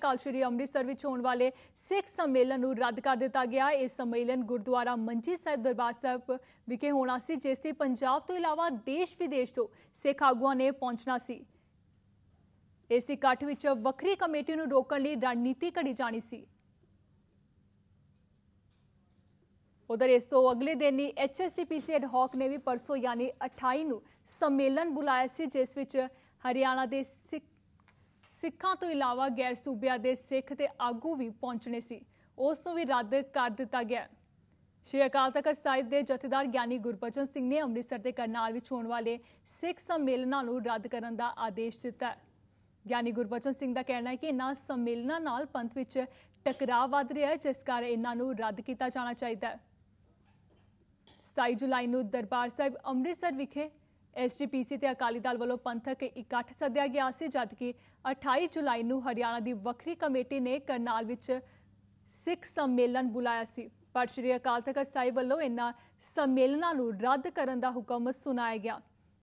ਕੱਲ੍ਹ ਸ਼੍ਰੀ ਅੰਮ੍ਰਿਤਸਰ ਵਿੱਚ ਹੋਣ ਵਾਲੇ ਸਿੱਖ ਸੰਮੇਲਨ ਨੂੰ ਰੱਦ ਕਰ ਦਿੱਤਾ ਗਿਆ। ਇਹ ਸੰਮੇਲਨ ਗੁਰਦੁਆਰਾ ਮੰਜੀ ਸਾਹਿਬ, ਦਰਬਾਰ ਸਾਹਿਬ ਵਿਖੇ ਹੋਣਾ ਸੀ, ਜਿਸ ਤੇ ਪੰਜਾਬ ਤੋਂ ਇਲਾਵਾ ਦੇਸ਼ ਵਿਦੇਸ਼ ਤੋਂ ਸਿੱਖ ਆਗੂਆਂ ਨੇ ਪਹੁੰਚਣਾ ਸੀ। ਇਸ ਇਕੱਠ ਵਿੱਚ ਵੱਖਰੀ ਕਮੇਟੀ ਨੂੰ ਰੋਕਣ ਲਈ ਰਣਨੀਤੀ ਘੜੀ ਜਾਣੀ ਸੀ। ਉਧਰ ਇਸ ਤੋਂ ਅਗਲੇ ਦਿਨ ਹੀ ਐਚਐਸਟੀਪੀਸੀ ਐਡ ਹਾਕ ਨੇ ਵੀ ਪਰਸੋਂ, ਯਾਨੀ 28 ਨੂੰ ਸੰਮੇਲਨ ਬੁਲਾਇਆ ਸੀ, ਜਿਸ ਵਿੱਚ ਹਰਿਆਣਾ ਦੇ ਸਿੱਖ ਸਿੱਖਾਂ ਤੋਂ ਇਲਾਵਾ ਗੈਰ ਸੂਬਿਆਂ ਦੇ ਸਿੱਖ ਤੇ ਆਗੂ ਵੀ ਪਹੁੰਚਣੇ ਸੀ। ਉਸ ਨੂੰ ਵੀ ਰੱਦ ਕਰ ਦਿੱਤਾ ਗਿਆ। ਸ਼੍ਰੀ ਅਕਾਲ ਤਖਤ ਸਾਹਿਬ ਦੇ ਜਥੇਦਾਰ ਗਿਆਨੀ ਗੁਰਬਚਨ ਸਿੰਘ ਨੇ ਅੰਮ੍ਰਿਤਸਰ ਦੇ ਕਰਨਾਲ ਵਿੱਚ ਹੋਣ ਵਾਲੇ ਸਿੱਖ ਸੰਮੇਲਨਾਂ ਨੂੰ ਰੱਦ ਕਰਨ ਦਾ ਆਦੇਸ਼ ਦਿੱਤਾ। ਹੈ ਗਿਆਨੀ ਗੁਰਬਚਨ ਸਿੰਘ ਦਾ ਕਹਿਣਾ ਹੈ ਕਿ ਇਹਨਾਂ ਸੰਮੇਲਨਾਂ ਨਾਲ ਪੰਥ ਵਿੱਚ ਟਕਰਾਅ ਵੱਧ ਰਿਹਾ ਹੈ, ਜਿਸ ਕਾਰਨ ਇਹਨਾਂ ਨੂੰ ਰੱਦ ਕੀਤਾ ਜਾਣਾ ਚਾਹੀਦਾ ਹੈ। 27 ਜੁਲਾਈ ਨੂੰ ਦਰਬਾਰ ਸਾਹਿਬ ਅੰਮ੍ਰਿਤਸਰ ਵਿਖੇ ਐਸਜੀਪੀਸੀ ਤੇ ਅਕਾਲੀ ਦਲ ਵੱਲੋਂ ਪੰਥਕ ਇਕੱਠ ਸੱਦਿਆ ਗਿਆ ਸੀ, ਜਦਕਿ 28 ਜੁਲਾਈ ਨੂੰ ਹਰਿਆਣਾ ਦੀ ਵੱਖਰੀ ਕਮੇਟੀ ਨੇ ਕਰਨਾਲ ਵਿੱਚ ਸਿੱਖ ਸੰਮੇਲਨ ਬੁਲਾਇਆ ਸੀ। ਪਰ ਸ਼੍ਰੀ ਅਕਾਲ ਤਖਤ ਸਾਹਿਬ ਵੱਲੋਂ ਇਹਨਾਂ ਸੰਮੇਲਨਾਂ ਨੂੰ ਰੱਦ ਕਰਨ ਦਾ ਹੁਕਮ ਸੁਣਾਇਆ ਗਿਆ।